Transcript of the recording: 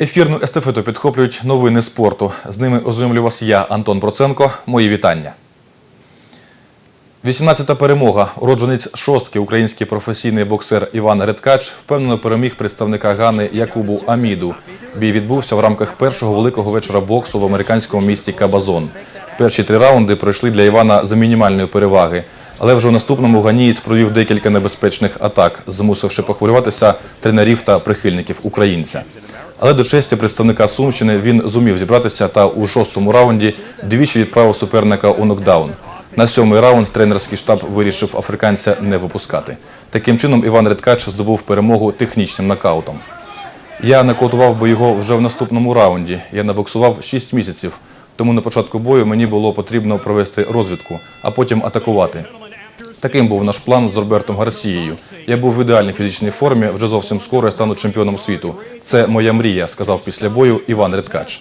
Ефірну естафету підхоплюють новини спорту. З ними ознайомлю вас я, Антон Проценко. Мої вітання. 18-та перемога. Уродженець шостки, український професійний боксер Іван Редкач впевнено переміг представника Гани Якубу Аміду. Бій відбувся в рамках першого великого вечора боксу в американському місті Кабазон. Перші три раунди пройшли для Івана за мінімальної переваги. Але вже у наступному ганієць провів декілька небезпечних атак, змусивши похвилюватися тренерів та прихильників українця. Але до честі представника Сумщини він зумів зібратися та у шостому раунді двічі відправив суперника у нокдаун. На сьомий раунд тренерський штаб вирішив африканця не випускати. Таким чином Іван Редкач здобув перемогу технічним нокаутом. Я накотував би його вже в наступному раунді. Я набоксував 6 місяців, тому на початку бою мені було потрібно провести розвідку, а потім атакувати. Таким був наш план з Робертом Гарсією. Я був в ідеальній фізичній формі, вже зовсім скоро я стану чемпіоном світу. Це моя мрія, сказав після бою Іван Редкач.